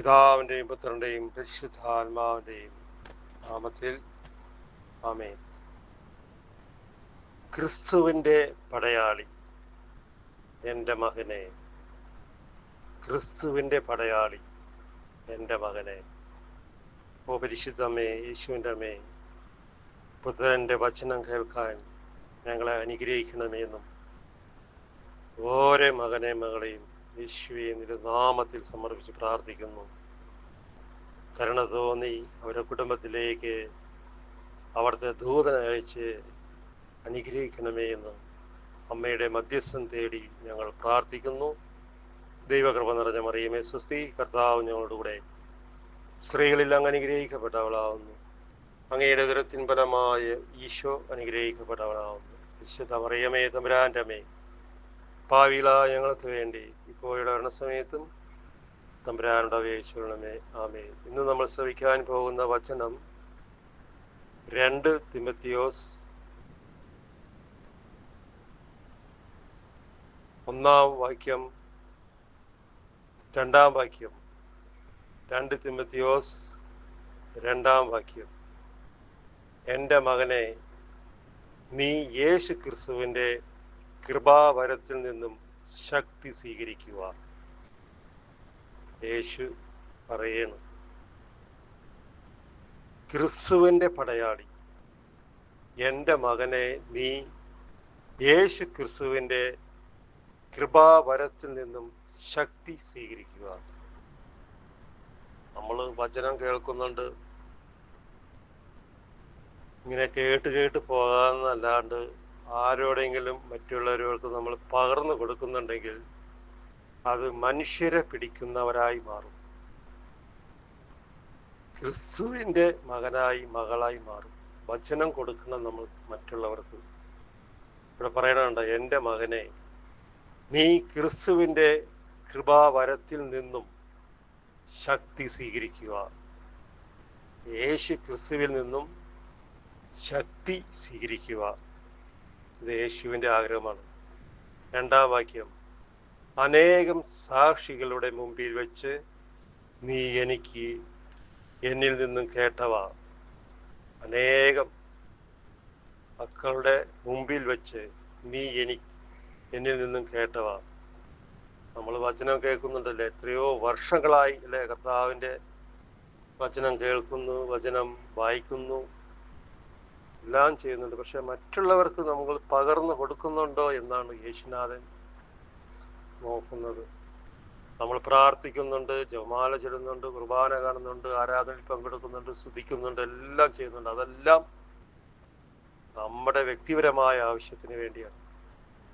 പിതാവിന്റെയും പുത്രന്റെയും പരിശുദ്ധാത്മാവിന്റെയും നാമത്തിൽ. ആമേൻ. ക്രിസ്തുവിന്റെ പടയാളി എന്റെ മകനെ. ക്രിസ്തുവിന്റെ പടയാളി എന്റെ മകനെ. ഓ പരിശുദ്ധമേ യേശുവിന്റെ അമ്മേ പുത്രന്റെ വചനം കേൾക്കാൻ ഞങ്ങളെ അനുഗ്രഹിക്കണമേ എന്നും. ഓരോ മകനെ മകളെയും യേശുവെ നിന്റെ നാമത്തിൽ സമർപ്പിച്ച് പ്രാർത്ഥിക്കുന്നു. കരുണ തോന്നി അവരുടെ കുടുംബത്തിലേക്ക് അവിടുത്തെ ദൂതനെ അയച്ച് അനുഗ്രഹിക്കണമേ എന്ന് അമ്മയുടെ മധ്യസ്ഥം തേടി ഞങ്ങൾ പ്രാർത്ഥിക്കുന്നു. ദൈവകൃപ നിറഞ്ഞ മറിയമേ സ്വസ്തി കർത്താവ് ഞങ്ങളുടെ കൂടെ സ്ത്രീകളിൽ അങ്ങ് അനുഗ്രഹിക്കപ്പെട്ടവളാവുന്നു. അങ്ങയുടെ ദുരത്തിൻ ഫലമായ ഈശോ അനുഗ്രഹിക്കപ്പെട്ടവളാവുന്നു. വിശുദ്ധ മറിയമേ തമ്പുരാന്റെ അമ്മേ ഭാവിയില ഞങ്ങൾക്ക് വേണ്ടി. ഇപ്പോഴുടെ മരണസമയത്തും തമ്പുരാനുടെ അപേക്ഷിക്കണമേ ആമേ ഇന്ന് നമ്മൾ ശ്രവിക്കാൻ പോകുന്ന വചനം രണ്ട് തിമത്തിയോസ് ഒന്നാം വാക്യം രണ്ടാം വാക്യം. രണ്ട് തിമത്തിയോസ് രണ്ടാം വാക്യം. എന്റെ മകനെ നീ യേശു ക്രിസ്തുവിന്റെ കൃപാവരത്തിൽ നിന്നും ശക്തി സ്വീകരിക്കുക. യേശു പറയണം ക്രിസ്തുവിന്റെ പടയാളി എന്റെ മകനെ നീ യേശു ക്രിസ്തുവിന്റെ കൃപാവരത്തിൽ നിന്നും ശക്തി സ്വീകരിക്കുക. നമ്മൾ വചനം കേൾക്കുന്നുണ്ട്. ഇങ്ങനെ കേട്ട് കേട്ട് പോകാന്നല്ലാണ്ട് ആരോടെങ്കിലും മറ്റുള്ളവർക്ക് നമ്മൾ പകർന്നു കൊടുക്കുന്നുണ്ടെങ്കിൽ അത് മനുഷ്യരെ പിടിക്കുന്നവരായി മാറും. ക്രിസ്തുവിന്റെ മകനായി മകളായി മാറും. വചനം കൊടുക്കണം നമ്മൾ മറ്റുള്ളവർക്ക്. ഇവിടെ പറയണുണ്ട് എന്റെ മകനെ നീ ക്രിസ്തുവിന്റെ കൃപാവരത്തിൽ നിന്നും ശക്തി സ്വീകരിക്കുക. യേശു ക്രിസ്തുവിൽ നിന്നും ശക്തി സ്വീകരിക്കുക. ഇത് യേശുവിന്റെ ആഗ്രഹമാണ്. രണ്ടാം വാക്യം അനേകം സാക്ഷികളുടെ മുമ്പിൽ വെച്ച് നീ എനിക്ക് എന്നിൽ നിന്നും കേട്ടവ. അനേകം മക്കളുടെ മുമ്പിൽ വെച്ച് നീ എനിക്ക് എന്നിൽ നിന്നും കേട്ടവ. നമ്മൾ വചനം കേൾക്കുന്നുണ്ടല്ലേ. എത്രയോ വർഷങ്ങളായി അല്ലേ കർത്താവിന്റെ വചനം കേൾക്കുന്നു വചനം വായിക്കുന്നു. എല്ലാം ചെയ്യുന്നുണ്ട്. പക്ഷെ മറ്റുള്ളവർക്ക് നമ്മൾ പകർന്നു കൊടുക്കുന്നുണ്ടോ എന്നാണ് യേശുനാഥൻ നോക്കുന്നത്. നമ്മൾ പ്രാർത്ഥിക്കുന്നുണ്ട് ജമാല ചെല്ലുന്നുണ്ട് കുർബാന കാണുന്നുണ്ട് ആരാധനയിൽ പങ്കെടുക്കുന്നുണ്ട് സ്തുതിക്കുന്നുണ്ട് എല്ലാം ചെയ്യുന്നുണ്ട്. അതെല്ലാം നമ്മുടെ വ്യക്തിപരമായ ആവശ്യത്തിന് വേണ്ടിയാണ്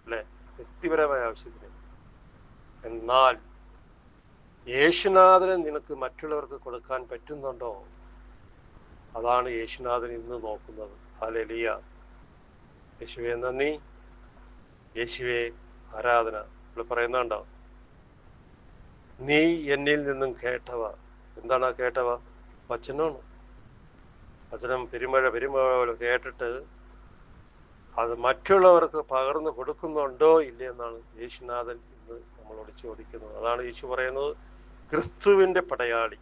അല്ലെ? വ്യക്തിപരമായ ആവശ്യത്തിന്. എന്നാൽ യേശുനാഥനെ നിനക്ക് മറ്റുള്ളവർക്ക് കൊടുക്കാൻ പറ്റുന്നുണ്ടോ? അതാണ് യേശുനാഥൻ ഇന്ന് നോക്കുന്നത്. ഹലലിയ യേശുവെ നന്ദി. യേശുവെ ആരാധന. ഇവിടെ പറയുന്നുണ്ടോ നീ എന്നിൽ നിന്നും കേട്ടവ. എന്താണ് ആ കേട്ടവ? വചനമാണ്. വചനം പെരുമഴ പെരുമഴ കേട്ടിട്ട് അത് മറ്റുള്ളവർക്ക് പകർന്നു കൊടുക്കുന്നുണ്ടോ ഇല്ലേ എന്നാണ് യേശുനാഥൻ ഇന്ന് നമ്മളോട് ചോദിക്കുന്നത്. അതാണ് യേശു പറയുന്നത് ക്രിസ്തുവിന്റെ പടയാളി.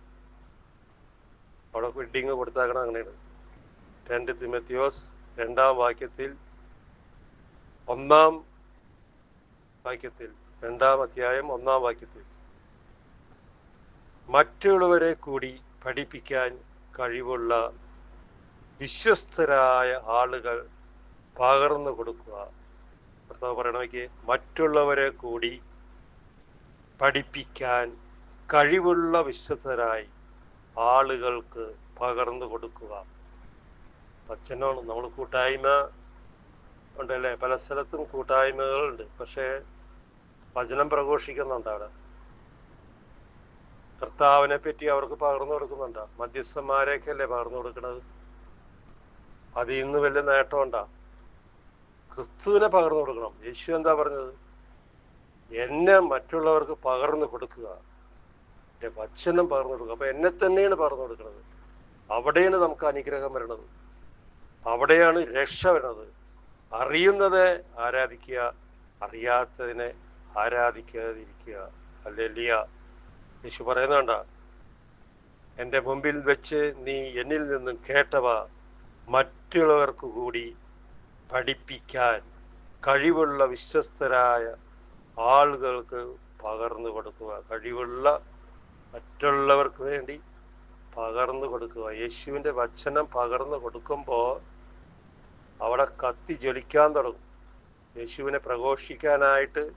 അവിടെ വെഡിങ് കൊടുത്താക്കണം അങ്ങനെയാണ്. രണ്ട് തിമത്തിയോസ് രണ്ടാം വാക്യത്തിൽ ഒന്നാം വാക്യത്തിൽ രണ്ടാം അധ്യായം ഒന്നാം വാക്യത്തിൽ. മറ്റുള്ളവരെ കൂടി പഠിപ്പിക്കാൻ കഴിവുള്ള വിശ്വസ്തരായ ആളുകൾ പകർന്നു കൊടുക്കുക. ഭർത്താവ് പറയണമെങ്കിൽ മറ്റുള്ളവരെ കൂടി പഠിപ്പിക്കാൻ കഴിവുള്ള വിശ്വസ്തരായി ആളുകൾക്ക് പകർന്നു കൊടുക്കുക. അച്ഛനാണ്. നമ്മൾ കൂട്ടായ്മ ഉണ്ടല്ലേ? പല സ്ഥലത്തും കൂട്ടായ്മകളുണ്ട് പക്ഷേ വചനം പ്രഘോഷിക്കുന്നുണ്ട് അവിടെ. കർത്താവിനെ പറ്റി അവർക്ക് പകർന്നു കൊടുക്കുന്നുണ്ട. മധ്യസ്ഥന്മാരെയൊക്കെ അല്ലേ പകർന്നു കൊടുക്കുന്നത് അതിൽ നിന്ന് വലിയ നേട്ടമുണ്ടാ ക്രിസ്തുവിനെ പകർന്നു കൊടുക്കണം. യേശു എന്താ പറഞ്ഞത്? എന്നെ മറ്റുള്ളവർക്ക് പകർന്നു കൊടുക്കുക. എന്റെ വചനം പകർന്നു കൊടുക്കുക. അപ്പൊ എന്നെ തന്നെയാണ് പകർന്നു കൊടുക്കുന്നത് അവിടെയാണ് നമുക്ക് അനുഗ്രഹം വരണത്. അവിടെയാണ് രക്ഷ വരുന്നത്. അറിയുന്നത് ആരാധിക്കുക അറിയാത്തതിനെ ആരാധിക്കാതിരിക്കുക. അല്ലെല്ലിയ യേശു പറയുന്നുണ്ട എന്റെ മുമ്പിൽ വെച്ച് നീ എന്നിൽ നിന്നും കേട്ടവ മറ്റുള്ളവർക്ക് കൂടി പഠിപ്പിക്കാൻ കഴിവുള്ള വിശ്വസ്തരായ ആളുകൾക്ക് പകർന്നു കൊടുക്കുക. കഴിവുള്ള മറ്റുള്ളവർക്ക് വേണ്ടി പകർന്നു കൊടുക്കുക. യേശുവിന്റെ വചനം പകർന്നു കൊടുക്കുമ്പോൾ അവിടെ കത്തി ജ്വലിക്കാൻ തുടങ്ങും. യേശുവിനെ പ്രഘോഷിക്കാനായിട്ട്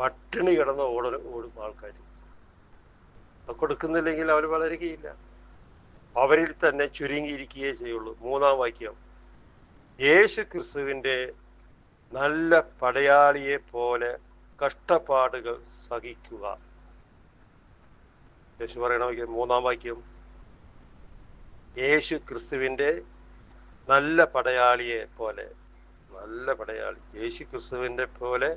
പട്ടിണി കിടന്ന് ഓട ഓടും ആൾക്കാർ കൊടുക്കുന്നില്ലെങ്കിൽ അവർ വളരുകയില്ല. അവരിൽ തന്നെ ചുരുങ്ങിയിരിക്കുകയേ ചെയ്യുള്ളൂ. മൂന്നാം വാക്യം. യേശു ക്രിസ്തുവിന്റെ നല്ല പടയാളിയെ പോലെ കഷ്ടപ്പാടുകൾ സഹിക്കുക. യേശു പറയണ മൂന്നാം വാക്യം. യേശു ക്രിസ്തുവിന്റെ നല്ല പടയാളിയെ പോലെ നല്ല പടയാളി. യേശു ക്രിസ്തുവിന്റെ പോലെ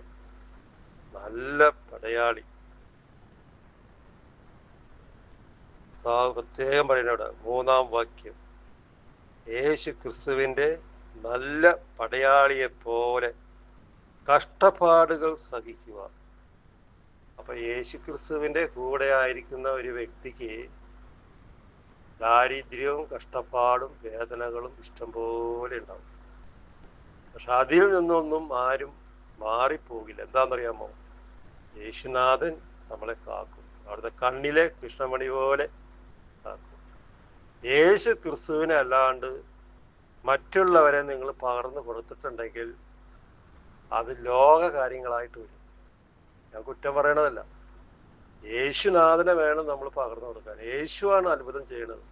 നല്ല പടയാളി. പ്രത്യേകം പറയുന്നവിടെ മൂന്നാം വാക്യം. യേശു ക്രിസ്തുവിന്റെ നല്ല പടയാളിയെ പോലെ കഷ്ടപ്പാടുകൾ സഹിക്കുക അപ്പൊ യേശു ക്രിസ്തുവിന്റെ കൂടെ ആയിരിക്കുന്ന ഒരു വ്യക്തിക്ക് ദാരിദ്ര്യവും കഷ്ടപ്പാടും വേദനകളും ഇഷ്ടം പോലെ ഉണ്ടാവും. പക്ഷെ അതിൽ നിന്നൊന്നും ആരും മാറിപ്പോകില്ല. എന്താണെന്നറിയാമോ? യേശുനാഥൻ നമ്മളെ കാക്കും. അവിടുത്തെ കണ്ണിലെ കൃഷ്ണമണി പോലെ കാക്കും. യേശു ക്രിസ്തുവിനെ അല്ലാണ്ട് മറ്റുള്ളവരെ നിങ്ങൾ പകർന്നു കൊടുത്തിട്ടുണ്ടെങ്കിൽ അത് ലോക കാര്യങ്ങളായിട്ട് വരും. ഞാൻ കുറ്റം പറയണതല്ല. യേശുനാഥനെ വേണം നമ്മൾ പകർന്നു കൊടുക്കാൻ. യേശുവാണ് അത്ഭുതം ചെയ്യണത്.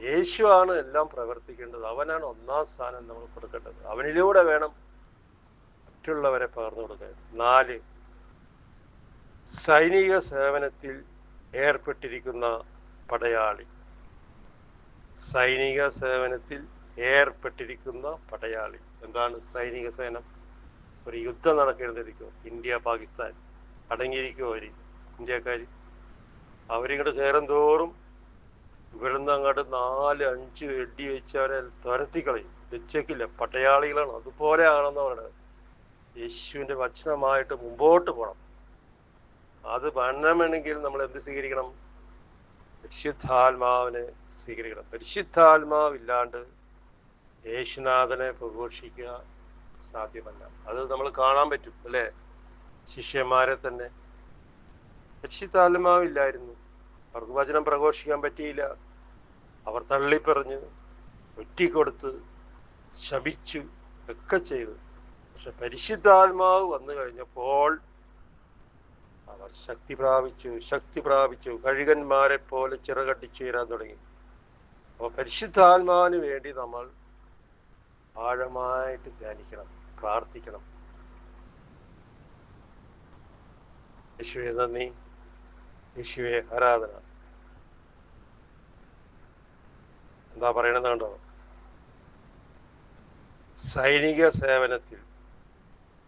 യേശുവാണ് എല്ലാം പ്രവർത്തിക്കേണ്ടത്. അവനാണ് ഒന്നാം സ്ഥാനം നമ്മൾ കൊടുക്കേണ്ടത്. അവനിലൂടെ വേണം മറ്റുള്ളവരെ പകർന്നു കൊടുക്കാൻ. നാല് സൈനിക സേവനത്തിൽ ഏർപ്പെട്ടിരിക്കുന്ന പടയാളി. സൈനിക സേവനത്തിൽ ഏർപ്പെട്ടിരിക്കുന്ന പടയാളി. എന്താണ് സൈനിക സേനം? ഒരു യുദ്ധം നടക്കേണ്ടിരിക്കും ഇന്ത്യ പാകിസ്ഥാൻ അടങ്ങിയിരിക്കും അവർ ഇന്ത്യക്കാർ. അവരിങ്ങോട്ട് കയറും തോറും ഇവിടുന്ന് അങ്ങോട്ട് നാല് അഞ്ച് വെടി വെച്ച് അവരെ തുരത്തിക്കളയും വെച്ചേക്കില്ല പട്ടയാളികളാണ് അതുപോലെ ആണെന്ന് പറയുന്നത് യേശുവിന്റെ വചനമായിട്ട് മുമ്പോട്ട് പോകണം അത് വേണമെങ്കിൽ നമ്മൾ എന്ത് സ്വീകരിക്കണം? പരിശുദ്ധാത്മാവിനെ സ്വീകരിക്കണം. പരിശുദ്ധാത്മാവില്ലാണ്ട് യേശുനാഥനെ പ്രഘോഷിക്കുക സാധ്യമല്ല. അത് നമ്മൾ കാണാൻ പറ്റും അല്ലേ? ശിഷ്യന്മാരെ തന്നെ പരിശുദ്ധാത്മാവില്ലായിരുന്നു അവർക്ക് വചനം പ്രഘോഷിക്കാൻ പറ്റിയില്ല. അവർ തള്ളിപ്പറഞ്ഞ് ഒറ്റിക്കൊടുത്ത് ശപിച്ചു ഒക്കെ ചെയ്തു. പക്ഷെ പരിശുദ്ധാത്മാവ് വന്നു കഴിഞ്ഞപ്പോൾ അവർ ശക്തി പ്രാപിച്ചു ശക്തി പ്രാപിച്ചു. കഴുകന്മാരെ പോലെ ചിറകട്ടിച്ചു വരാൻ തുടങ്ങി. അപ്പോൾ പരിശുദ്ധാത്മാവിന് വേണ്ടി നമ്മൾ ആഴമായിട്ട് ധ്യാനിക്കണം പ്രാർത്ഥിക്കണം. യേശുവെ നന്ദി. യേശുവെ ആരാധന. എന്താ പറയണത് കണ്ടോ? സൈനിക സേവനത്തിൽ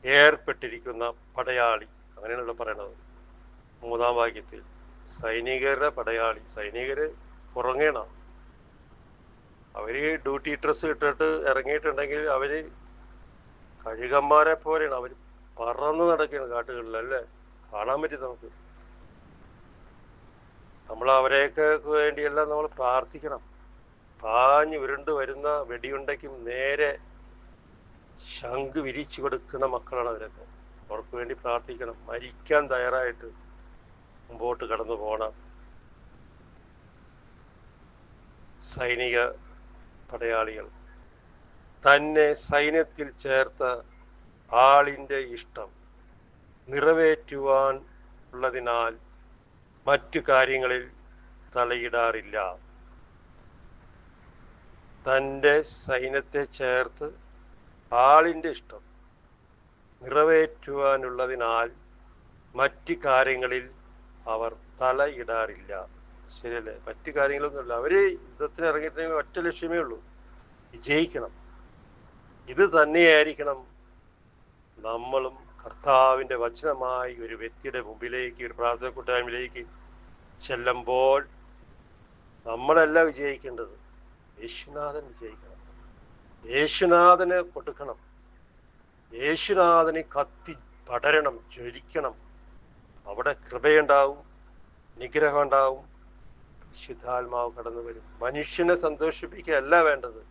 ഏർപ്പെട്ടിരിക്കുന്ന പടയാളി അങ്ങനെയാണല്ലോ പറയണത്. മൂന്നാം വാക്യത്തിൽ സൈനികരുടെ പടയാളി സൈനികര് ഉറങ്ങണം. അവർ ഡ്യൂട്ടി ഡ്രസ് ഇട്ടിട്ട് ഇറങ്ങിയിട്ടുണ്ടെങ്കിൽ അവർ കഴുകന്മാരെ പോലെയാണ്. അവർ പറന്ന് നടക്കുകയാണ് കാട്ടുകളിൽ അല്ലേ കാണാൻ പറ്റും നമുക്ക്. നമ്മൾ അവരെയൊക്കെ വേണ്ടിയെല്ലാം നമ്മൾ പ്രാർത്ഥിക്കണം. പാഞ്ഞ് ഉരുണ്ട് വരുന്ന വെടിയുണ്ടയ്ക്കും നേരെ ശംഖ് വിരിച്ചു കൊടുക്കുന്ന മക്കളാണ് അവരൊക്കെ. അവർക്ക് വേണ്ടി പ്രാർത്ഥിക്കണം. മരിക്കാൻ തയ്യാറായിട്ട് മുമ്പോട്ട് കടന്നു പോകണം. സൈനിക പടയാളികൾ. തന്നെ സൈന്യത്തിൽ ചേർത്ത ആളിന്റെ ഇഷ്ടം നിറവേറ്റുവാൻ ഉള്ളതിനാൽ മറ്റു കാര്യങ്ങളിൽ തലയിടാറില്ല. തന്റെ സൈന്യത്തെ ചേർത്ത് ആളിന്റെ ഇഷ്ടം നിറവേറ്റുവാനുള്ളതിനാൽ മറ്റ് കാര്യങ്ങളിൽ അവർ തലയിടാറില്ല. ശരിയല്ലേ? മറ്റു കാര്യങ്ങളൊന്നുമില്ല. അവർ യുദ്ധത്തിന് ഇറങ്ങിയിട്ടുണ്ടെങ്കിൽ ഒറ്റ ലക്ഷ്യമേ ഉള്ളൂ. വിജയിക്കണം. ഇത് തന്നെയായിരിക്കണം നമ്മളും കർത്താവിന്റെ വചനമായി ഒരു വ്യക്തിയുടെ മുമ്പിലേക്ക് ഒരു പ്രാർത്ഥന കൂട്ടായ്മയിലേക്ക് ചെല്ലുമ്പോൾ നമ്മളല്ല വിജയിക്കേണ്ടത്. യേശുനാഥൻ വിജയിക്കണം. യേശുനാഥന് കൊടുക്കണം. യേശുനാഥന് കത്തി പടരണം ജ്വലിക്കണം. അവിടെ കൃപയുണ്ടാവും നിഗ്രഹം ഉണ്ടാവും. ശുദ്ധാത്മാവ് കടന്നു വരും. മനുഷ്യനെ സന്തോഷിപ്പിക്കുകയല്ല വേണ്ടത്.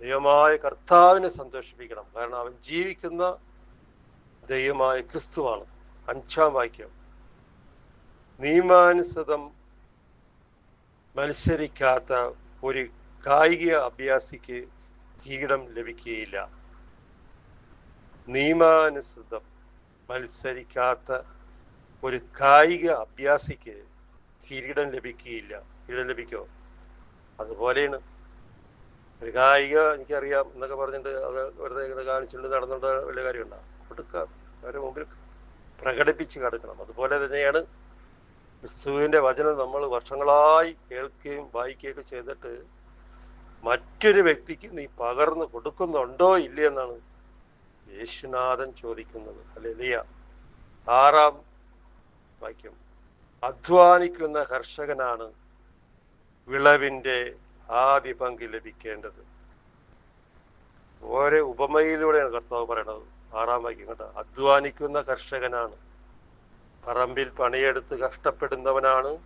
ദൈവമായ കർത്താവിനെ സന്തോഷിപ്പിക്കണം. കാരണം അവൻ ജീവിക്കുന്ന ദൈവമായ ക്രിസ്തുവാണ്. അഞ്ചാം വാക്യം. നിയമാനുസൃതം മത്സരിക്കാത്ത ഒരു കായിക അഭ്യാസിക്ക് കിരീടം ലഭിക്കുകയില്ല. നിയമാനുസൃതം മത്സരിക്കാത്ത ഒരു കായിക അഭ്യാസിക്ക് കിരീടം ലഭിക്കുകയില്ല. കിരീടം ലഭിക്കോ? അതുപോലെയാണ്. ഒരു കായിക എനിക്കറിയാം എന്നൊക്കെ പറഞ്ഞിട്ട് അത് വെറുതെ ഇങ്ങനെ കാണിച്ചുകൊണ്ട് നടന്നുകൊണ്ട് വലിയ കാര്യമുണ്ടോ? കൊടുക്കാം അവരെ മുമ്പിൽ പ്രകടിപ്പിച്ച് കടക്കണം അതുപോലെ തന്നെയാണ് ക്രിസ്തുവിന്റെ വചനം നമ്മൾ വർഷങ്ങളായി കേൾക്കുകയും വായിക്കുകയൊക്കെ ചെയ്തിട്ട് മറ്റൊരു വ്യക്തിക്ക് നീ പകർന്നു കൊടുക്കുന്നുണ്ടോ ഇല്ലേ എന്നാണ് യേശുനാഥൻ ചോദിക്കുന്നത്. അല്ലെ ആറാം വാക്യം. അധ്വാനിക്കുന്ന കർഷകനാണ് വിളവിന്റെ ആദ്യ പങ്ക് ലഭിക്കേണ്ടത്. ഓരോ ഉപമയിലൂടെയാണ് കർത്താവ് പറയണത് ആറാം വാക്യം കേട്ടോ അധ്വാനിക്കുന്ന കർഷകനാണ്. പറമ്പിൽ പണിയെടുത്ത് കഷ്ടപ്പെടുന്നവനാണ്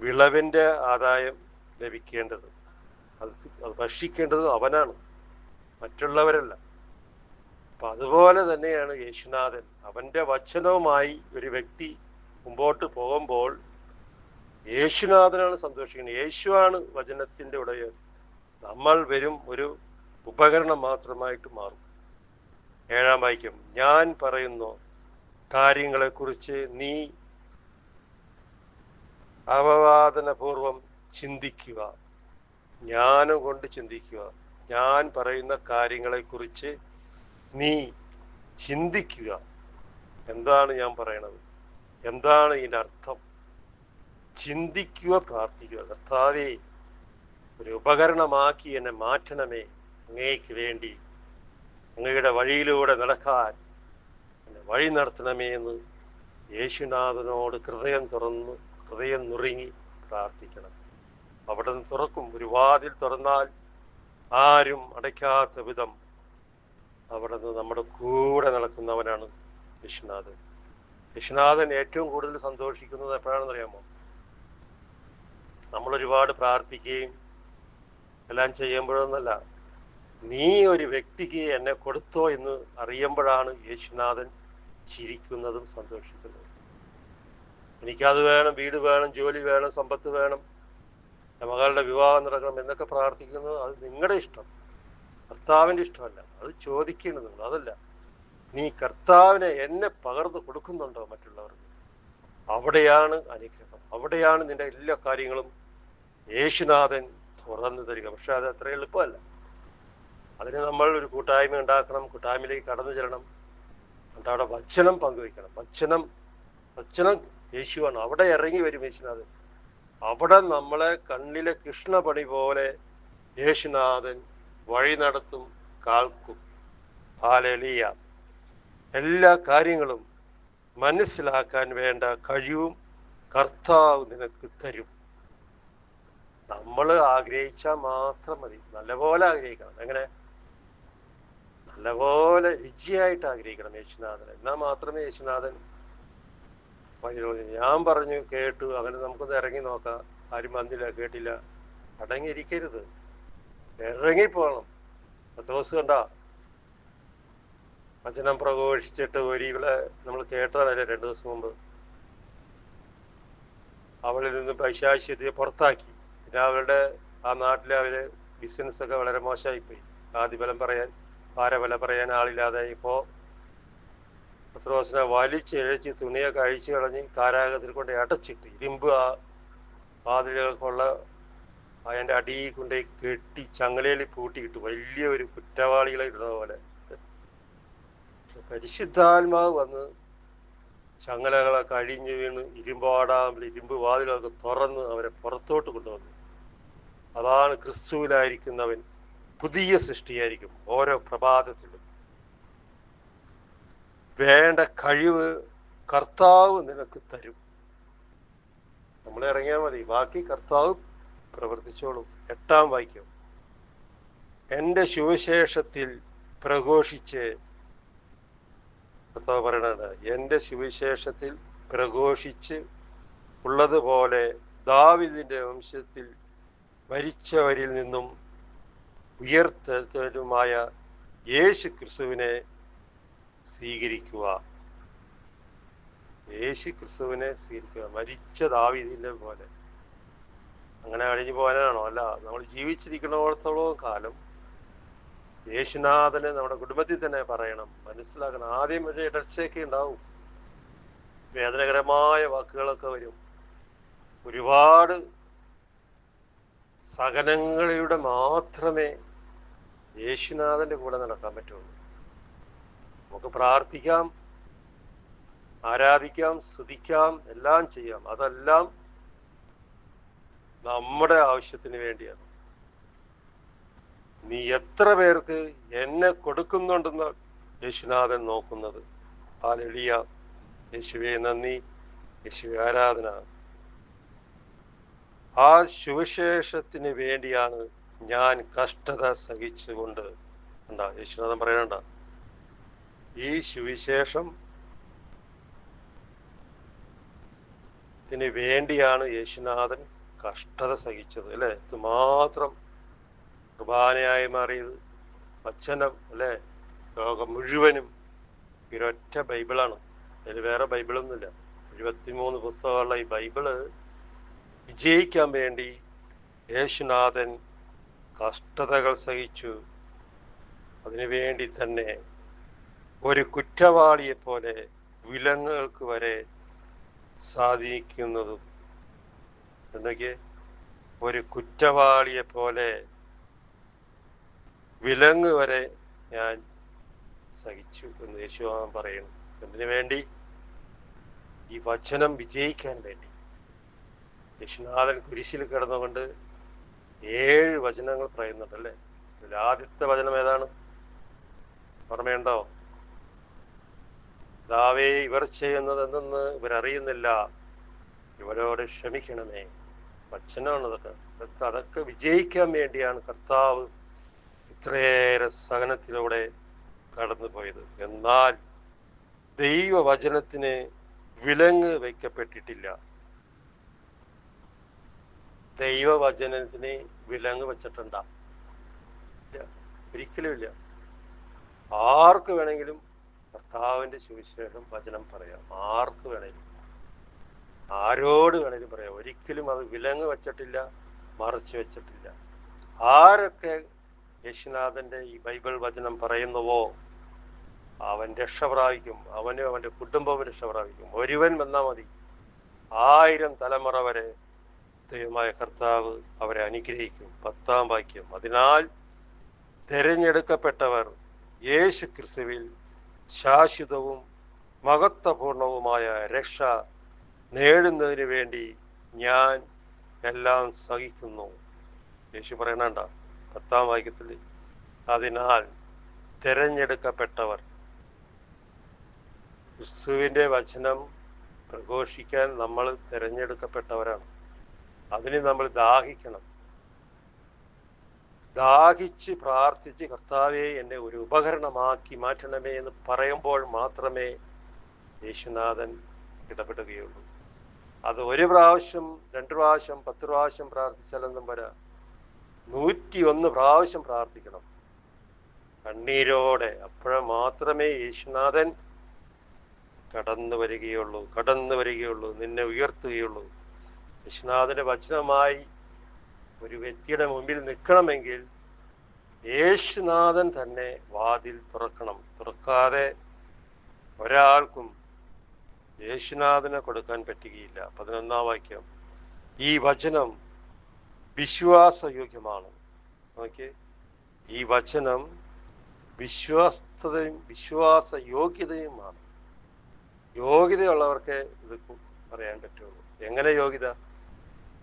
വിളവിന്റെ ആദായം ലഭിക്കേണ്ടത്. അത് ഭക്ഷിക്കേണ്ടത് അവനാണ്. മറ്റുള്ളവരല്ല. അപ്പൊ അതുപോലെ തന്നെയാണ് യേശുനാഥൻ. അവന്റെ വചനവുമായി ഒരു വ്യക്തി മുമ്പോട്ട് പോകുമ്പോൾ യേശുനാഥനാണ് സന്തോഷിക്കുന്നത്. യേശുവാണ് വചനത്തിന്റെ ഉടയ നമ്മൾ വരും ഒരു ഉപകരണം മാത്രമായിട്ട് മാറും. ഏഴാം വാക്യം. ഞാൻ പറയുന്നു കാര്യങ്ങളെ കുറിച്ച് നീ അവവാദനപൂർവം ചിന്തിക്കുക. ജ്ഞാനം കൊണ്ട് ചിന്തിക്കുക. ഞാൻ പറയുന്ന കാര്യങ്ങളെ കുറിച്ച് നീ ചിന്തിക്കുക. എന്താണ് ഞാൻ പറയണത്? എന്താണ് ഇതിന്റെ അർത്ഥം? ചിന്തിക്കുക പ്രാർത്ഥിക്കുക. കർത്താവേ ഒരു ഉപകരണമാക്കി എന്നെ മാറ്റണമേ അങ്ങേക്ക് വേണ്ടി. അങ്ങയുടെ വഴിയിലൂടെ നടക്കാൻ വഴി നടത്തണമേ എന്ന് യേശുനാഥനോട് ഹൃദയം തുറന്ന് ഹൃദയം നുറുങ്ങി പ്രാർത്ഥിക്കണം. അവിടെ തുറക്കും. ഒരു വാതിൽ തുറന്നാൽ ആരും അടയ്ക്കാത്ത വിധം അവിടെ നിന്ന് നമ്മുടെ കൂടെ നടക്കുന്നവനാണ് വിശ്വനാഥൻ വിശ്വനാഥൻ ഏറ്റവും കൂടുതൽ സന്തോഷിക്കുന്നത് എപ്പോഴാണെന്ന് അറിയാമോ? നമ്മൾ ഒരുപാട് പ്രാർത്ഥിക്കുകയും എല്ലാം ചെയ്യുമ്പോഴൊന്നല്ല. നീ ഒരു വ്യക്തിക്ക് എന്നെ കൊടുത്തോ എന്ന് അറിയുമ്പോഴാണ് യേശുനാഥൻ ചിരിക്കുന്നതും സന്തോഷിക്കുന്നതും. എനിക്കത് വേണം വീട് വേണം ജോലി വേണം സമ്പത്ത് വേണം മകളുടെ വിവാഹം നടക്കണം എന്നൊക്കെ പ്രാർത്ഥിക്കുന്നത് അത് നിങ്ങളുടെ ഇഷ്ടം. കർത്താവിന്റെ ഇഷ്ടമല്ല. അത് ചോദിക്കേണ്ടത് നിങ്ങൾ അതല്ല നീ കർത്താവിനെ എന്നെ പകർന്നു കൊടുക്കുന്നുണ്ടോ മറ്റുള്ളവർക്ക്? അവിടെയാണ് അനുഗ്രഹം. അവിടെയാണ് നിന്റെ എല്ലാ കാര്യങ്ങളും യേശുനാഥൻ തുറന്നു തരിക. പക്ഷെ അത് അത്ര എളുപ്പമല്ല. അതിന് നമ്മൾ ഒരു കൂട്ടായ്മ ഉണ്ടാക്കണം കൂട്ടായ്മയിലേക്ക് കടന്നു ചെല്ലണം. എന്നിട്ട് അവിടെ വചനം പങ്കുവയ്ക്കണം. വചനം വചനം യേശുവാണ്. അവിടെ ഇറങ്ങി വരും യേശുനാഥൻ. അവിടെ നമ്മളെ കണ്ണിലെ കൃഷ്ണപണി പോലെ യേശുനാഥൻ വഴി നടത്തും കാൽക്കും ഹാലലിയ. എല്ലാ കാര്യങ്ങളും മനസ്സിലാക്കാൻ വേണ്ട കഴിവും കർത്താവ് നിനക്ക് തരും. നമ്മൾ ആഗ്രഹിച്ചാൽ മാത്രം മതി. നല്ലപോലെ ആഗ്രഹിക്കണം. എങ്ങനെ? നല്ലപോലെ രുചിയായിട്ട് ആഗ്രഹിക്കണം യേശുനാഥൻ എന്നാൽ മാത്രമേ യേശുനാഥൻ ഞാൻ പറഞ്ഞു കേട്ടു. അങ്ങനെ നമുക്കൊന്ന് ഇറങ്ങി നോക്കാം. ആരും വന്നില്ല കേട്ടില്ല. അടങ്ങിയിരിക്കരുത്. ഇറങ്ങിപ്പോകണം. പത്രോസ് കണ്ട? വചനം പ്രഘോഷിച്ചിട്ട് ഒരു ഇവിടെ നമ്മൾ കേട്ടതല്ലേ രണ്ടു ദിവസം മുമ്പ്? അവളിൽ നിന്ന് പൈശാശ്യത്തെ പുറത്താക്കി. പിന്നെ അവളുടെ ആ നാട്ടിലെ അവർ ബിസിനസ് ഒക്കെ വളരെ മോശമായിപ്പോയി. ആദ്യബലം പറയാൻ ഭാരബലം പറയാൻ ആളില്ലാതെ ഇപ്പോ പത്രോസിനെ വലിച്ചിഴച്ച് തുണിയൊക്കെ അഴിച്ചു കളഞ്ഞ് കാരാഗത്തിൽ കൊണ്ട് അടച്ചിട്ട് ഇരുമ്പ് ആ വാതിലുകൾക്കുള്ള അതിന്റെ അടിയിൽ കൊണ്ട് കെട്ടി ചങ്ങലയിൽ പൂട്ടിയിട്ട് വലിയ ഒരു കുറ്റവാളികളെ ഇടുന്ന പോലെ. പരിശുദ്ധാത്മാവ് വന്ന് ചങ്ങലകളൊക്കെ അഴിഞ്ഞു വീണ് ഇരുമ്പാടാമ്പിൽ ഇരുമ്പ് വാതിലൊക്കെ തുറന്ന് അവരെ പുറത്തോട്ട് കൊണ്ടുവന്നു. അതാണ് ക്രിസ്തുവിലായിരിക്കുന്നവൻ. പുതിയ സൃഷ്ടിയായിരിക്കും ഓരോ പ്രഭാതത്തിലും. വേണ്ട കഴിവ് കർത്താവ് നിനക്ക് തരും. നമ്മൾ ഇറങ്ങിയാൽ മതി. ബാക്കി കർത്താവ് പ്രവർത്തിച്ചോളും. എട്ടാം വാക്യം. എന്റെ സുവിശേഷത്തിൽ പ്രഘോഷിച്ച് കർത്താവ് പറയണത് എന്റെ സുവിശേഷത്തിൽ പ്രഘോഷിച്ച് ഉള്ളതുപോലെ ദാവിദിന്റെ വംശത്തിൽ മരിച്ചവരിൽ നിന്നും ഉയർത്തലുമായ യേശു ക്രിസ്തുവിനെ സ്വീകരിക്കുക. യേശു ക്രിസ്തുവിനെ സ്വീകരിക്കുക. മരിച്ച ദാവീദിന്റെ പോലെ. അങ്ങനെ കഴിഞ്ഞു പോകാനാണോ? അല്ല നമ്മൾ ജീവിച്ചിരിക്കുന്നിടത്തോളം കാലം യേശുനാഥനെ നമ്മുടെ കുടുംബത്തിൽ തന്നെ പറയണം. മനസ്സിലാക്കണം. ആദ്യം ഒരു ഇടർച്ചയൊക്കെ ഉണ്ടാവും. വേദനകരമായ വാക്കുകളൊക്കെ വരും. ഒരുപാട് സകലങ്ങളിലൂടെ മാത്രമേ യേശുനാഥന്റെ കൂടെ നടക്കാൻ പറ്റുള്ളൂ. നമുക്ക് പ്രാർത്ഥിക്കാം ആരാധിക്കാം സ്തുതിക്കാം എല്ലാം ചെയ്യാം. അതെല്ലാം നമ്മുടെ ആവശ്യത്തിന് വേണ്ടിയാണ്. നീ എത്ര പേർക്ക് എന്നെ കൊടുക്കുന്നുണ്ടെന്ന് യേശുനാഥൻ നോക്കുന്നത്? ആ ലളിയ യേശുവെ നന്ദി. യേശുവെ ആരാധന. ആ സുവിശേഷത്തിന് വേണ്ടിയാണ് ഞാൻ കഷ്ടത സഹിച്ചുകൊണ്ട് ഉണ്ടാ യേശുനാഥൻ പറയണ്ട ഈ സുവിശേഷം ത്തിന് വേണ്ടിയാണ് യേശുനാഥൻ കഷ്ടത സഹിച്ചത് അല്ലെ? ഇത് മാത്രം കുർബാനയായി മാറിയത് അച്ഛനം അല്ലെ? ലോകം മുഴുവനും ഒരൊറ്റ ബൈബിളാണ്. അതിൽ വേറെ ബൈബിളൊന്നുമില്ല. എഴുപത്തിമൂന്ന് പുസ്തകമുള്ള ഈ ബൈബിൾ വിജയിക്കാൻ വേണ്ടി യേശുനാഥൻ കഷ്ടതകൾ സഹിച്ചു. അതിനുവേണ്ടി തന്നെ ഒരു കുറ്റവാളിയെ പോലെ വിലങ്ങുകൾക്ക് വരെ സാധിക്കുന്നതും എന്നൊക്കെ ഒരു കുറ്റവാളിയെ പോലെ വിലങ്ങ് വരെ ഞാൻ സഹിച്ചു എന്ന് യേശുവാൻ പറയുന്നു എന്തിനു വേണ്ടി? ഈ വചനം വിജയിക്കാൻ വേണ്ടി. യേശുനാഥൻ കുരിശിൽ കിടന്നുകൊണ്ട് ഏഴ് വചനങ്ങൾ പറയുന്നുണ്ടല്ലേ? ഇതിൽ ആദ്യത്തെ വചനം ഏതാണ്? ഓർമ്മയുണ്ടോ ദാവേ ഇവർ ചെയ്യുന്നത് എന്തെന്ന് ഇവരറിയുന്നില്ല. ഇവരോട് ക്ഷമിക്കണമേ. വചനമാണ് അതൊക്കെ. അതൊക്കെ വിജയിക്കാൻ വേണ്ടിയാണ് കർത്താവ് ഇത്രയേറെ സഹനത്തിലൂടെ കടന്നുപോയത്. എന്നാൽ ദൈവവചനത്തിന് വിലങ്ങ് വയ്ക്കപ്പെട്ടിട്ടില്ല. ദൈവവചനത്തിന് വിലങ്ങ് വെച്ചിട്ടുണ്ടാ. ഒരിക്കലും ഇല്ല. ആർക്ക് വേണമെങ്കിലും കർത്താവിന്റെ സുവിശേഷം വചനം പറയാം. ആർക്ക് വേണമെങ്കിലും ആരോട് വേണമെങ്കിലും പറയാം. ഒരിക്കലും അത് വിലങ്ങ് വെച്ചിട്ടില്ല മറച്ചു വെച്ചിട്ടില്ല. ആരൊക്കെ യേശുനാഥന്റെ ഈ ബൈബിൾ വചനം പറയുന്നുവോ? അവൻ രക്ഷ പ്രാപിക്കും അവനും അവന്റെ കുടുംബവും രക്ഷ പ്രാപിക്കും ഒരുവൻ വന്നാൽ മതി. ആയിരം തലമുറ വരെ ദൈവമായ കർത്താവ് അവരെ അനുഗ്രഹിക്കും. പത്താം വാക്യം. അതിനാൽ തിരഞ്ഞെടുക്കപ്പെട്ടവർ യേശു ക്രിസ്തുവിൽ ശാശ്വതവും മഹത്വപൂർണവുമായ രക്ഷ നേടുന്നതിന് വേണ്ടി ഞാൻ എല്ലാം സഹിക്കുന്നു. യേശു പറയണണ്ട. പത്താം വാക്യത്തിൽ അതിനാൽ തിരഞ്ഞെടുക്കപ്പെട്ടവർ. ക്രിസ്തുവിന്റെ വചനം പ്രഘോഷിക്കാൻ നമ്മൾ തിരഞ്ഞെടുക്കപ്പെട്ടവരാണ്. അതിന് നമ്മൾ ദാഹിക്കണം. ദാഹിച്ച് പ്രാർത്ഥിച്ച് കർത്താവെ എന്നെ ഒരു ഉപകരണമാക്കി മാറ്റണമേ എന്ന് പറയുമ്പോൾ മാത്രമേ യേശുനാഥൻ ഇടപെടുകയുള്ളൂ. അത് ഒരു പ്രാവശ്യം രണ്ട് പ്രാവശ്യം പത്ത് പ്രാവശ്യം പ്രാർത്ഥിച്ചാലൊന്നും വരാ. നൂറ്റി ഒന്ന് പ്രാവശ്യം പ്രാർത്ഥിക്കണം. കണ്ണീരോടെ അപ്പോഴ മാത്രമേ യേശുനാഥൻ കടന്നു വരികയുള്ളൂ കടന്നു വരികയുള്ളൂ നിന്നെ ഉയർത്തുകയുള്ളൂ. യേശുനാഥന്റെ വചനമായി ഒരു വ്യക്തിയുടെ മുമ്പിൽ നിൽക്കണമെങ്കിൽ യേശുനാഥൻ തന്നെ വാതിൽ തുറക്കണം. തുറക്കാതെ ഒരാൾക്കും യേശുനാഥനെ കൊടുക്കാൻ പറ്റുകയില്ല. പതിനൊന്നാം വാക്യം. ഈ വചനം വിശ്വാസയോഗ്യമാണ്. നോക്കി ഈ വചനം വിശ്വാസതയും വിശ്വാസ യോഗ്യതയുമാണ് യോഗ്യതയുള്ളവർക്ക് ഇത് പറയാൻ പറ്റുള്ളൂ. എങ്ങനെ യോഗ്യത?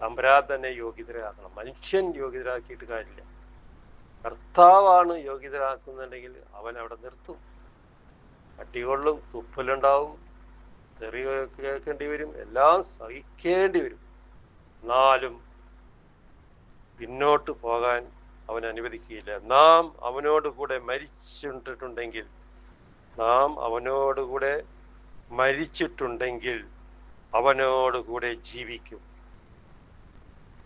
തമ്പരാൻ തന്നെ യോഗ്യതരാക്കണം മനുഷ്യൻ യോഗ്യതരാക്കിയിട്ട് കാര്യമില്ല. കർത്താവാണ് യോഗ്യതരാക്കുന്നുണ്ടെങ്കിൽ അവൻ അവിടെ നിർത്തും. അടികൊള്ളും തുപ്പലുണ്ടാവും തെറി കേൾക്കേണ്ടി വരും എല്ലാം സഹിക്കേണ്ടി വരും. എന്നാലും പിന്നോട്ട് പോകാൻ അവൻ അനുവദിക്കുകയില്ല. നാം അവനോട് കൂടെ മരിച്ചിട്ടുണ്ടെങ്കിൽ നാം അവനോട് കൂടെ മരിച്ചിട്ടുണ്ടെങ്കിൽ അവനോടുകൂടെ ജീവിക്കും.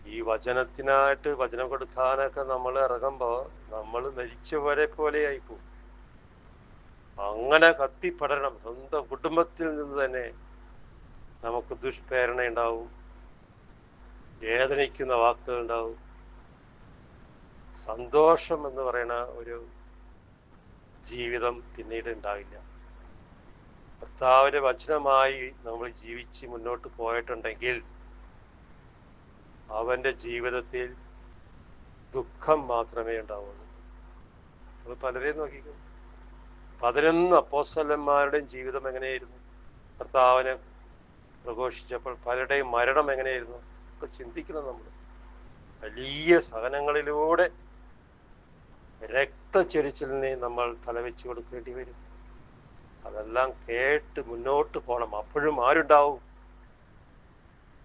ഈ വചനത്തിനായിട്ട് വചനം കൊടുക്കാനൊക്കെ നമ്മൾ ഇറങ്ങുമ്പോൾ നമ്മൾ മരിച്ചവരെ പോലെ പോകും അങ്ങനെ കത്തിപ്പടരണം സ്വന്തം കുടുംബത്തിൽ നിന്ന് തന്നെ നമുക്ക് ദുഷ്പ്രേരണ ഉണ്ടാവും വേദനിക്കുന്ന വാക്കുകൾ ഉണ്ടാവും സന്തോഷം എന്ന് പറയുന്ന ഒരു ജീവിതം പിന്നീട് ഉണ്ടാവില്ല. ഭർത്താവിന്റെ വചനമായി നമ്മൾ ജീവിച്ച് മുന്നോട്ട് പോയിട്ടുണ്ടെങ്കിൽ അവന്റെ ജീവിതത്തിൽ ദുഃഖം മാത്രമേ ഉണ്ടാവുള്ളൂ. നമ്മൾ പലരെയും നോക്കിക്കും. പതിനൊന്ന് അപ്പോസ്തലന്മാരുടെയും ജീവിതം എങ്ങനെയായിരുന്നു? കർത്താവിനെ പ്രഘോഷിച്ചപ്പോൾ പലരുടെയും മരണം എങ്ങനെയായിരുന്നു? ഒക്കെ ചിന്തിക്കണം നമ്മൾ. വലിയ സഹനങ്ങളിലൂടെ രക്തച്ചൊരിച്ചിലിനെ നമ്മൾ തലവെച്ചു കൊടുക്കേണ്ടി വരും. അതെല്ലാം കേട്ട് മുന്നോട്ട് പോകണം. അപ്പോഴും ആരുണ്ടാവും?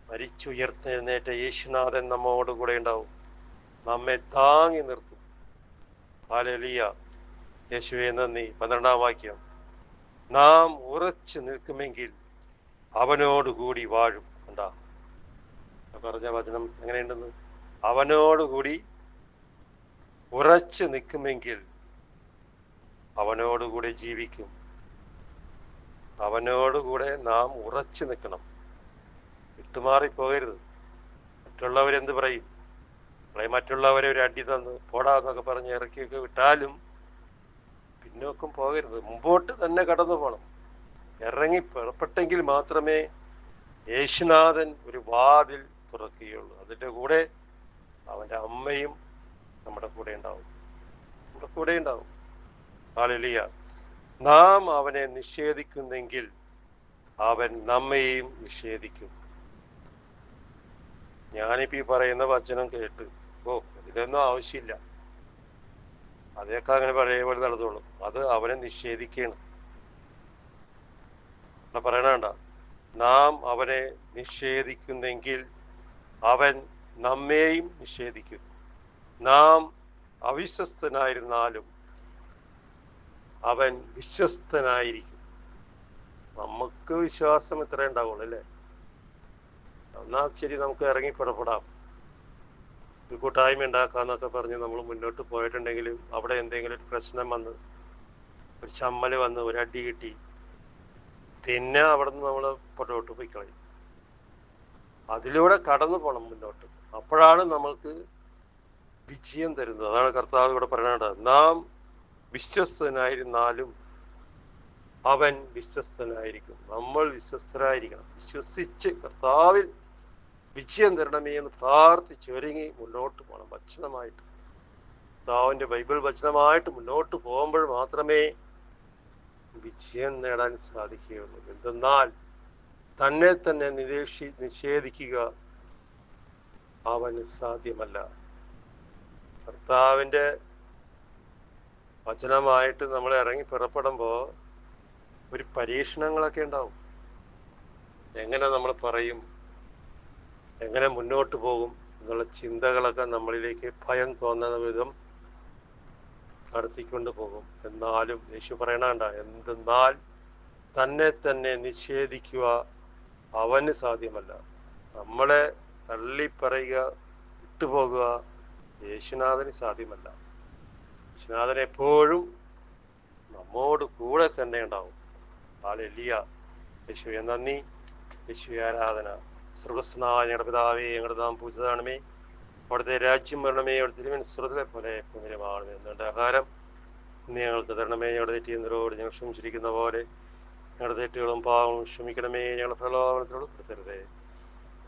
മരിച്ചുയർത്തെഴുന്നേറ്റ യേശുനാഥൻ നമ്മോട് കൂടെ ഉണ്ടാവും. നമ്മെ താങ്ങി നിർത്തും. ഹാലലിയ യേശുവെ നന്ദി. പന്ത്രണ്ടാം വാക്യം. നാം ഉറച്ചു നിൽക്കുമെങ്കിൽ അവനോടുകൂടി വാഴും. കണ്ടാ? പറഞ്ഞ വചനം എങ്ങനെയുണ്ടെന്ന്? അവനോടുകൂടി ഉറച്ചു നിൽക്കുമെങ്കിൽ അവനോടുകൂടെ ജീവിക്കും. അവനോടുകൂടെ നാം ഉറച്ചു നിൽക്കണം. വിട്ടുമാറി പോകരുത് മറ്റുള്ളവരെന്ത് പറയും? നമ്മളെ മറ്റുള്ളവരെ ഒരു അടി തന്ന് പോടാന്നൊക്കെ പറഞ്ഞ് ഇറക്കിയൊക്കെ വിട്ടാലും പിന്നോക്കം പോകരുത്. മുമ്പോട്ട് തന്നെ കടന്നു പോകണം ഇറങ്ങി പുറപ്പെട്ടെങ്കിൽ മാത്രമേ യേശുനാഥൻ ഒരു വാതിൽ തുറക്കുകയുള്ളൂ. അതിന്റെ കൂടെ അവന്റെ അമ്മയും നമ്മുടെ കൂടെ ഉണ്ടാവും. നമ്മുടെ കൂടെ ഉണ്ടാവും. ആളിലിയ നാം അവനെ നിഷേധിക്കുന്നെങ്കിൽ അവൻ നമ്മയെയും നിഷേധിക്കും. ഞാനിപ്പോ ഈ പറയുന്ന വചനം കേട്ട് ഓ ഇതിലൊന്നും ആവശ്യമില്ല. അതേക്കാ അങ്ങനെ പഴയ പോലെ നടന്നോളും. അത് അവനെ നിഷേധിക്കുകയാണ് അവിടെ പറയണണ്ട നാം അവനെ നിഷേധിക്കുന്നെങ്കിൽ അവൻ നമ്മെയും നിഷേധിക്കും. നാം അവിശ്വസ്തനായിരുന്നാലും അവൻ വിശ്വസ്തനായിരിക്കും. നമുക്ക് വിശ്വാസം ഇത്ര ഉണ്ടാവുള്ളൂ അല്ലേ? എന്നാ ശരി നമുക്ക് ഇറങ്ങി പുറപ്പെടാം. ഒരു കൂട്ടായ്മ ഉണ്ടാക്കാന്നൊക്കെ പറഞ്ഞ് നമ്മൾ മുന്നോട്ട് പോയിട്ടുണ്ടെങ്കിൽ അവിടെ എന്തെങ്കിലും ഒരു പ്രശ്നം വന്ന് ഒരു ചമ്മൽ വന്ന് ഒരു അടി കിട്ടി പിന്നെ അവിടെ നിന്ന് നമ്മൾ പുറകോട്ട് പോയി കളയും. അതിലൂടെ കടന്നു പോകണം മുന്നോട്ട്. അപ്പോഴാണ് നമ്മൾക്ക് വിജയം തരുന്നത്. അതാണ് കർത്താവ് ഇവിടെ പറയുന്നത് നാം വിശ്വസ്തനായിരുന്നാലും അവൻ വിശ്വസ്തനായിരിക്കും. നമ്മൾ വിശ്വസ്തരായിരിക്കണം. വിശ്വസിച്ച് കർത്താവിൽ വിജയം തരണമേ എന്ന് പ്രാർത്ഥിച്ച് ഒരുങ്ങി മുന്നോട്ട് പോകണം വചനമായിട്ട് കർത്താവിന്റെ ബൈബിൾ വചനമായിട്ട് മുന്നോട്ട് പോകുമ്പോൾ മാത്രമേ വിജയം നേടാൻ സാധിക്കുകയുള്ളൂ. എന്തെന്നാൽ തന്നെ തന്നെ നിരീക്ഷി നിഷേധിക്കുക അവന് സാധ്യമല്ല. കർത്താവിന്റെ വചനമായിട്ട് നമ്മൾ ഇറങ്ങി പുറപ്പെടുമ്പോൾ ഒരു പരീക്ഷണങ്ങളൊക്കെ ഉണ്ടാവും. എങ്ങനെ നമ്മൾ പറയും? എങ്ങനെ മുന്നോട്ട് പോകും എന്നുള്ള ചിന്തകളൊക്കെ നമ്മളിലേക്ക് ഭയം തോന്നുന്ന വിധം നടത്തിക്കൊണ്ട് പോകും. എന്നാലും യേശു പറയണണ്ട എന്തെന്നാൽ തന്നെ തന്നെ നിഷേധിക്കുക അവന് സാധ്യമല്ല. നമ്മളെ തള്ളിപ്പറയുക വിട്ടുപോകുക യേശുനാഥന് സാധ്യമല്ല. യേശുനാഥൻ എപ്പോഴും നമ്മോട് കൂടെ തന്നെ ഉണ്ടാവും. ആളെലിയ യേശുവെ നന്ദി. യേശുവെ ആരാധന. സ്വർഗസ്നായ ഞങ്ങളുടെ പിതാവേ ഞങ്ങളുടെ നാം പൂജിതാണമേ അവിടുത്തെ രാജ്യം വരണമേ അവിടുത്തെ തിരുവനന്തപുരത്തിലെ പോലെ പുനരമാണമേ എന്നുണ്ട് ആഹാരം ഞങ്ങൾക്ക് തരണമേ ഞങ്ങളുടെ തെറ്റിയെന്നവരോട് ഞങ്ങൾ ക്ഷമിച്ചിരിക്കുന്ന പോലെ ഞങ്ങളുടെ തെറ്റുകളും പാവങ്ങളും ക്ഷമിക്കണമേ ഞങ്ങളുടെ പ്രലോഭനത്തിനോട് പെടുത്തരുതേ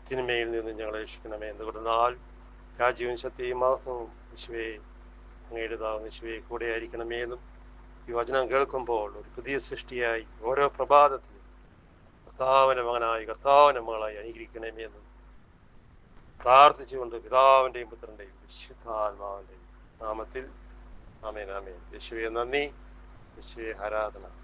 തിന്മയിൽ നിന്ന് ഞങ്ങളെ രക്ഷിക്കണമേ. എന്തുകൊണ്ടെന്നാൽ രാജ്യവും ശക്തിയും മഹത്വവും യേശുവേ അങ്ങയുടെ താവും യേശുവെ കൂടെ ആയിരിക്കണമേ എന്നും ഈ വചനം കേൾക്കുമ്പോൾ ഒരു പുതിയ സൃഷ്ടിയായി ഓരോ പ്രഭാതത്തിലും കർത്താവിന്റെ മകനായി കർത്താവിന്റെ മകളായി അനുഗ്രഹിക്കണമേ എന്ന് പ്രാർത്ഥിച്ചുകൊണ്ട് പിതാവിന്റെയും പുത്രന്റെയും വിശുദ്ധാത്മാവിന്റെയും നാമത്തിൽ. ആമേൻ ആമേൻ. യേശുവെ നന്ദി. യേശുവെ ആരാധന.